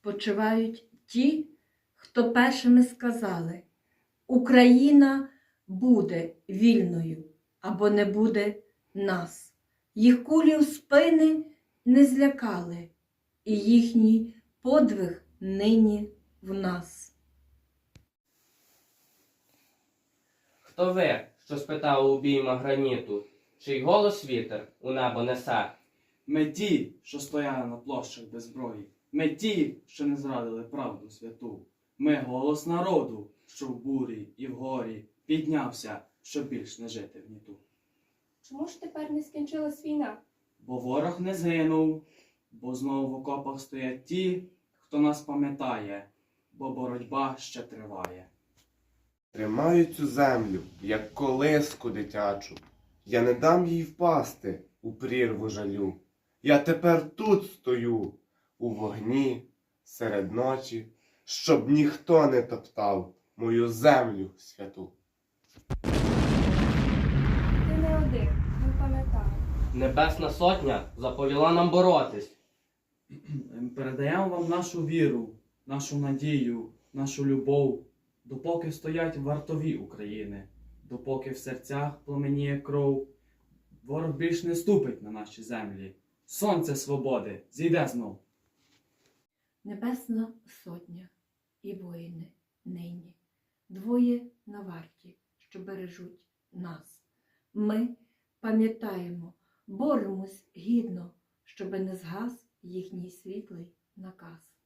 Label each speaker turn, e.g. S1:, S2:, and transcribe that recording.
S1: спочивають ті, хто першими сказали, Україна буде вільною або не буде нас. Їх кулі у спини не злякали, і їхній подвиг нині в нас.
S2: Хто ви, що спитали у бійма граніту, чий голос вітер у небо несе?
S3: Ми ті, що стояли на площах без зброї. Ми ті, що не зрадили правду святу. Ми голос народу, що в бурі і в горі піднявся, щоб більш не жити в ніту.
S4: Чому ж тепер не скінчилась війна?
S3: Бо ворог не згинув, бо знову в окопах стоять ті, хто нас пам'ятає, бо боротьба ще триває.
S5: Тримаю цю землю, як колиску дитячу. Я не дам їй впасти у прірву жалю. Я тепер тут стою, у вогні, серед ночі, щоб ніхто не топтав мою землю святу.
S4: Ти не один, ми пам'ятаємо.
S2: Небесна сотня заповіла нам боротись.
S3: Передаємо вам нашу віру, нашу надію, нашу любов, допоки стоять вартові України, допоки в серцях пламеніє кров, ворог більш не ступить на наші землі. Сонце свободи зійде знов.
S1: Небесна сотня і воїни нині, двоє на варті, що бережуть нас. Ми пам'ятаємо, боремось гідно, щоби не згас їхній світлий наказ.